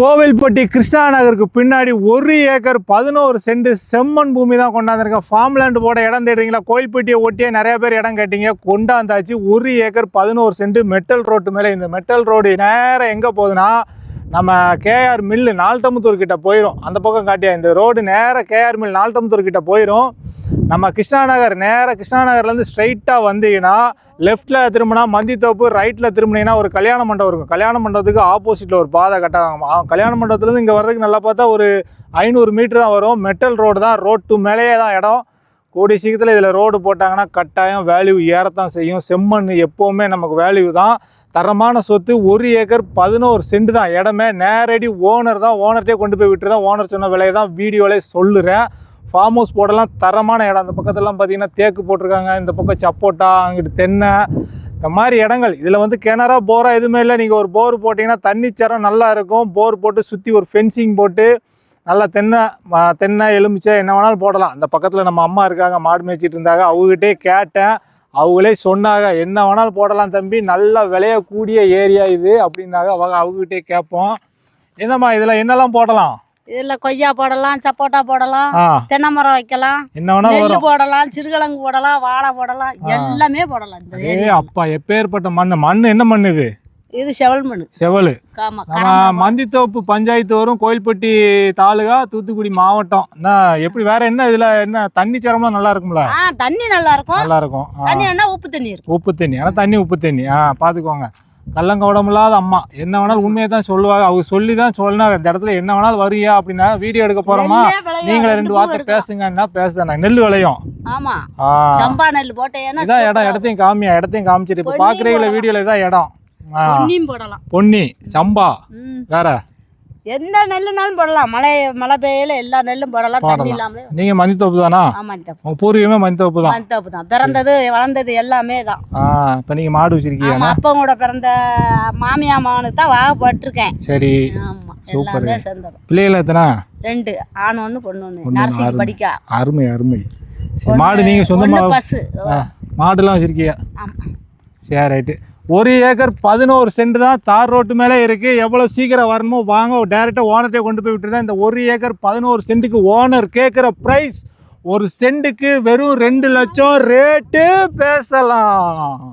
கோவில்பட்டி கிருஷ்ணா நகருக்கு பின்னாடி ஒரு ஏக்கர் பதினோரு சென்ட் செம்மண் பூமி தான் கொண்டாந்துருக்கேன். ஃபார்ம் லேண்ட் போட இடம் தேடுறீங்களா? கோயில்பட்டியை ஒட்டியே நிறைய பேர் இடம் கேட்டீங்க. கொண்டாந்தாச்சு. ஒரு ஏக்கர் பதினோரு சென்ட் மெட்டல் ரோட்டு மேலே. இந்த மெட்டல் ரோடு நேரம் எங்கே போகுதுன்னா நம்ம கேஆர் மில்லு நால்டமுத்தூர் கிட்ட போயிடும் அந்த பக்கம் காட்டியா இந்த ரோடு நேராக கேஆர் மில் நால்டமுத்தூர் கிட்ட போயிடும் நம்ம கிருஷ்ணா நகர் நேராக கிருஷ்ணா நகர்லேருந்து ஸ்ட்ரைட்டாக வந்தீங்கன்னா லெஃப்ட்டில் திரும்பினா மந்தித்தோப்பு ரைட்டில் திரும்பினீங்கன்னா ஒரு கல்யாண மண்டபம் இருக்கும். கல்யாண மண்டபத்துக்கு ஆப்போசிட்டில் ஒரு பாதை கட்டாங்க கல்யாண மண்டபத்துலேருந்து இங்கே வர்றதுக்கு நல்லா பார்த்தா ஒரு ஐநூறு மீட்டர் தான் வரும். மெட்டல் ரோடு தான். ரோட் டு மேலேயே தான் இடம். கூடிய சீக்கிரத்தில் இதில் ரோடு போட்டாங்கன்னா கட்டாயம் வேல்யூ ஏறத்தான் செய்யும். செம்மண் எப்போவுமே நமக்கு வேல்யூ தான். தரமான சொத்து ஒரு ஏக்கர் பதினோரு சென்ட் தான். இடமே நேரடி ஓனர் தான். ஓனர்கிட்டே கொண்டு போய் விட்டு தான் ஓனர் சொன்ன விலையை தான் வீடியோவிலே சொல்லுறேன். ஃபார்ம் ஹவுஸ் போடலாம் தரமான இடம். அந்த பக்கத்துலலாம் பார்த்தீங்கன்னா தேக்கு போட்டிருக்காங்க. இந்த பக்கம் சப்போட்டா அங்கிட்டு தென்னை. இந்த மாதிரி இடங்கள். இதில் வந்து கிணறா போரா எதுவுமே இல்லை. நீங்கள் ஒரு போர் போட்டிங்கன்னா தண்ணி சரம் நல்லா இருக்கும். போர் போட்டு சுற்றி ஒரு ஃபென்சிங் போட்டு நல்லா தென்னை தென்னை எலுமிச்சை என்ன வேணாலும் போடலாம். அந்த பக்கத்தில் நம்ம அம்மா இருக்காங்க மாடு மேய்ச்சிட்டு இருந்தாங்க. அவங்ககிட்டே கேட்டேன். அவங்களே சொன்னாங்க என்ன வேணாலும் போடலாம் தம்பி. நல்லா விளையக்கூடிய ஏரியா இது அப்படின்னாங்க. அவங்க அவங்ககிட்டே கேட்போம். என்னம்மா இதில் என்னெல்லாம் போடலாம்? இதுல கொய்யா போடலாம் சப்போட்டா போடலாம் தென்னை மரம் வைக்கலாம் வரும். போடலாம் சிறுகிழங்கு போடலாம் வாழை போடலாம். எல்லாமே போடலாம் ஏ அப்பா எப்பேற்பட்ட மண் மண் என்ன மண் இது? இது செவல் மண் செவலு. மந்தித்தோப்பு பஞ்சாயத்து வரும் கோயில்பட்டி தாலுகா தூத்துக்குடி மாவட்டம். எப்படி வேற என்ன இதுல என்ன தண்ணி சரம்லாம் நல்லா இருக்கும்ல? தண்ணி நல்லா இருக்கும். நல்லா இருக்கும். தண்ணி உப்பு தண்ணி உப்பு தண்ணி. ஆனால் தண்ணி உப்பு தண்ணி. ஆ பார்த்துக்கோங்க கள்ளங்கவடமில்லாத அம்மா. என்ன வேணாலும் உண்மையை தான் சொல்லுவாங்க. அவங்க சொல்லி தான் சொன்னாங்க இந்த இடத்துல என்ன வேணாலும் வரியா அப்படின்னா வீடியோ எடுக்க போறோமா? நீங்களே ரெண்டு வார்த்தை. பேசுங்கன்னா பேசுறேன் நெல் விளையும். சம்பா நெல் போட்டேன்னா இதான் இடம். இடத்தையும் காமியா. இடத்தையும் காமிச்சிட்டு. இப்போ போடலாம். வீடியோல இதான் இடம். பொன்னி சம்பா. வேற? எந்த நெல்லுனாலும் போடலாம். மழை மழை பெய்யல எல்லா நெல்லும் போடலாம். தண்ணி. இல்லாமலே. நீங்க மந்தித்தோப்பு தானா உங்க பூர்வீகமே மந்தித்தோப்பு தான் மந்தப்பு தான் பிறந்தது வளர்ந்தது எல்லாமே தான். ஆ இப்போ நீங்க மாடு வச்சிருக்கீங்க அப்பன் கூட பிறந்த மாமியா மகனுக்கு தான் வாகப்பட்டிருக்கேன். சரி. ஆமா சூப்பர். பிள்ளைகள் எத்தனை? ரெண்டு. ஆண் ஒண்ணு பொண்ணு நர்சிங் அருமை. படிக்க. அருமை அருமை. சரி மாடு நீங்க சொந்தமா மாடுலாம் வச்சிருக்கீங்க சரி ரைட்டு. ஒரு ஏக்கர் பதினோரு சென்ட் தான் தார் ரோட்டு மேலே இருக்குது எவ்வளோ சீக்கிரம் வரணுமோ வாங்க. டேரெக்டாக ஓனர்கிட்ட கொண்டு போய் விட்டுருந்தேன் இந்த ஒரு ஏக்கர் பதினோரு சென்ட்டுக்கு ஓனர் கேட்குற ப்ரைஸ் ஒரு சென்ட்டுக்கு வெறும் ரெண்டு லட்சம் ரேட்டு பேசலாம்.